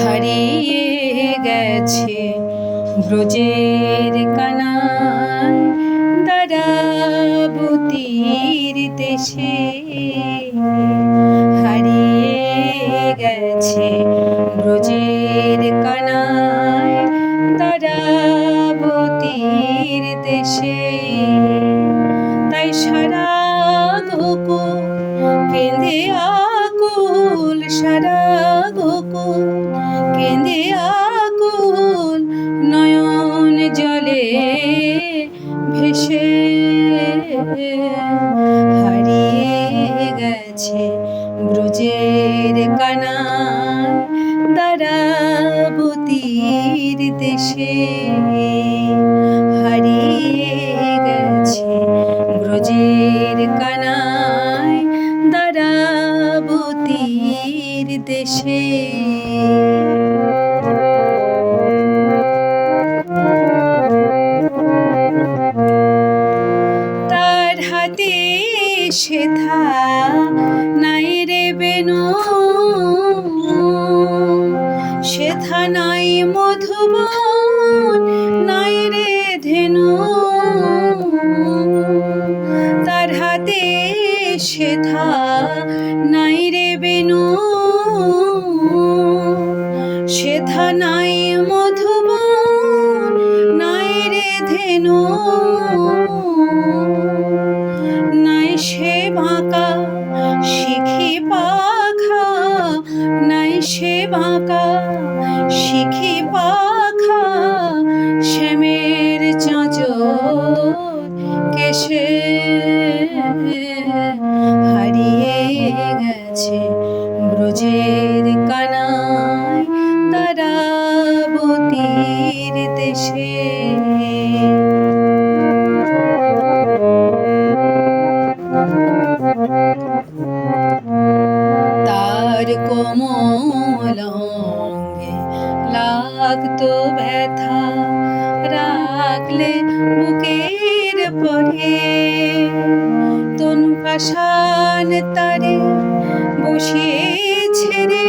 হারিয়ে গেছে ব্রজের কানায় দারাবতীর দেশে। হারিয়ে গেছে ব্রজের কানায় দারাবতীর দেশে। তাই সারা গোকুল কেঁদে আকুল সারা কেঁদে আকুল নয়ন জলে ভেসে হারিয়ে গেছে ব্রজের কানা দারাবতীর দেশে। পাখা শ্যামের চাঁচর কেশে হারিয়ে গেছে ব্রজের কানায় তারাবতীর দেশে। তার কোমল লাগতো ব্যথা। রাখলে বুকের পরে তনু পাশান তারে বসিয়েছে রে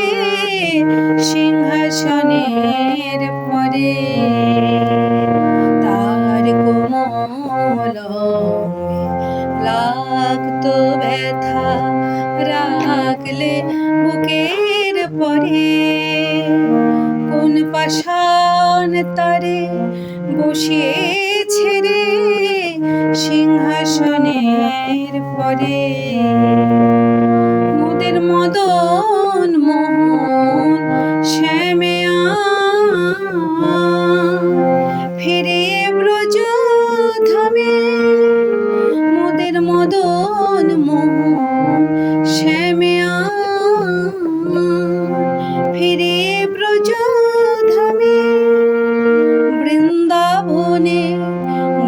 সিংহাসনের পরে। তার কোমল লাগতো ব্যথা রাখলে বুকের পরে। কোন পাশান তারে বসিয়েছে রে সিংহাসনের পরে। ধামে বৃন্দাবনে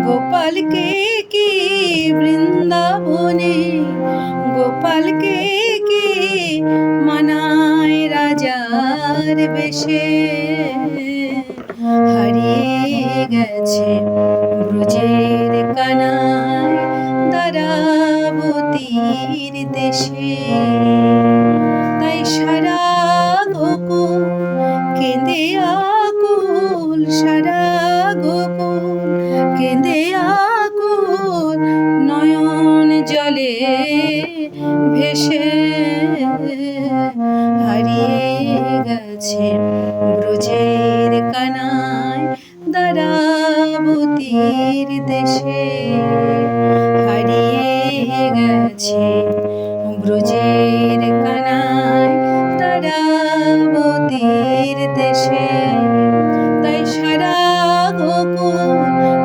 গোপালকে কি বৃন্দাবনে গোপালকে কি মানায় রাজার বেশে? ব্রজের কানায় দারাবতীর দেশে। হারিয়ে গেছে ব্রজের কানায় তারাবতীর দেশে। তাই সারা গোকুল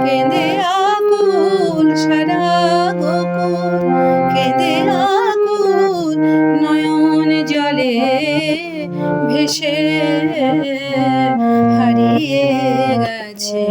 কেঁদে আকুল, সারা গোকুল কেঁদে আকুল, নয়ন জলে ভেসে হারিয়ে গেছে।